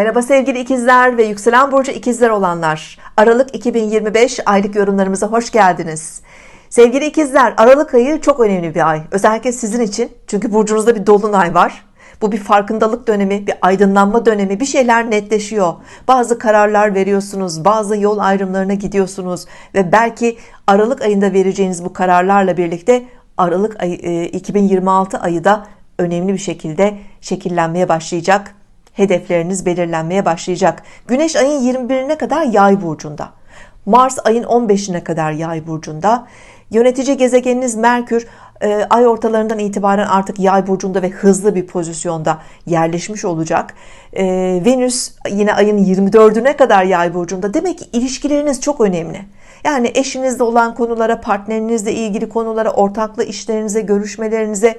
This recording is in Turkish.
Merhaba sevgili ikizler ve yükselen burcu ikizler olanlar. Aralık 2025 aylık yorumlarımıza hoş geldiniz. Sevgili ikizler, Aralık ayı çok önemli bir ay. Özellikle sizin için. Çünkü burcunuzda bir dolunay var. Bu bir farkındalık dönemi, bir aydınlanma dönemi. Bir şeyler netleşiyor. Bazı kararlar veriyorsunuz, bazı yol ayrımlarına gidiyorsunuz ve belki Aralık ayında vereceğiniz bu kararlarla birlikte Aralık ayı, e, 2026 ayı da önemli bir şekilde şekillenmeye başlayacak hedefleriniz belirlenmeye başlayacak. Güneş ayın 21'ine kadar yay burcunda. Mars ayın 15'ine kadar yay burcunda. Yönetici gezegeniniz Merkür e, ay ortalarından itibaren artık yay burcunda ve hızlı bir pozisyonda yerleşmiş olacak. E, Venüs yine ayın 24'üne kadar yay burcunda. Demek ki ilişkileriniz çok önemli. Yani eşinizle olan konulara, partnerinizle ilgili konulara, ortaklı işlerinize, görüşmelerinize